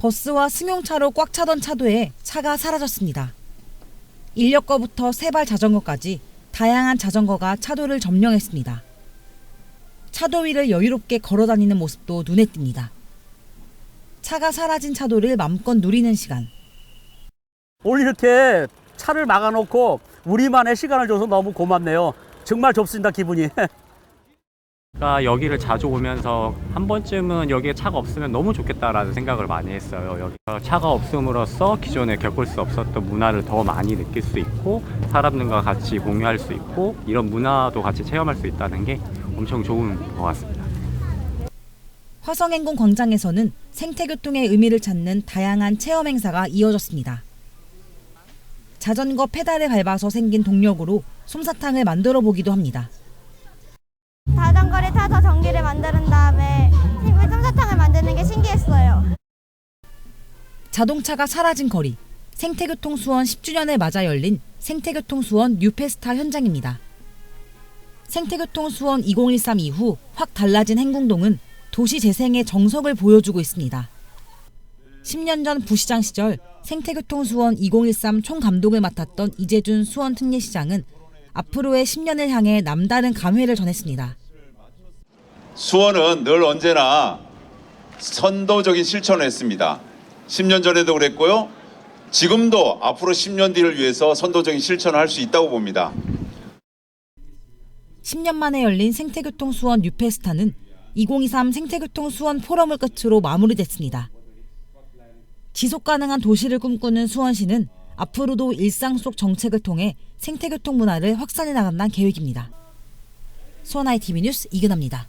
버스와 승용차로 꽉 차던 차도에 차가 사라졌습니다. 인력거부터 세발 자전거까지 다양한 자전거가 차도를 점령했습니다. 차도 위를 여유롭게 걸어 다니는 모습도 눈에 띕니다. 차가 사라진 차도를 맘껏 누리는 시간. 오늘 이렇게 차를 막아놓고 우리만의 시간을 줘서 너무 고맙네요. 정말 좋습니다, 기분이. 그러니까 여기를 자주 오면서 한 번쯤은 여기에 차가 없으면 너무 좋겠다라는 생각을 많이 했어요. 여기 차가 없음으로써 기존에 겪을 수 없었던 문화를 더 많이 느낄 수 있고 사람들과 같이 공유할 수 있고 이런 문화도 같이 체험할 수 있다는 게 엄청 좋은 것 같습니다. 화성행궁 광장에서는 생태교통의 의미를 찾는 다양한 체험 행사가 이어졌습니다. 자전거 페달을 밟아서 생긴 동력으로 솜사탕을 만들어 보기도 합니다. 자전거를 타서 전기를 만드는 다음에 친구의 솜사탕을 만드는 게 신기했어요. 자동차가 사라진 거리, 생태교통 수원 10주년을 맞아 열린 생태교통 수원 뉴페스타 현장입니다. 생태교통 수원 2013 이후 확 달라진 행궁동은 도시 재생의 정석을 보여주고 있습니다. 10년 전 부시장 시절 생태교통 수원 2013 총감독을 맡았던 이재준 수원 특례시장은 앞으로의 10년을 향해 남다른 감회를 전했습니다. 수원은 늘 언제나 선도적인 실천을 했습니다. 10년 전에도 그랬고요. 지금도 앞으로 10년 뒤를 위해서 선도적인 실천을 할 수 있다고 봅니다. 10년 만에 열린 생태교통 수원 뉴페스타는 2023 생태교통 수원 포럼을 끝으로 마무리됐습니다. 지속 가능한 도시를 꿈꾸는 수원시는 앞으로도 일상 속 정책을 통해 생태교통 문화를 확산해 나간다는 계획입니다. 수원 ITV 뉴스 이근아입니다.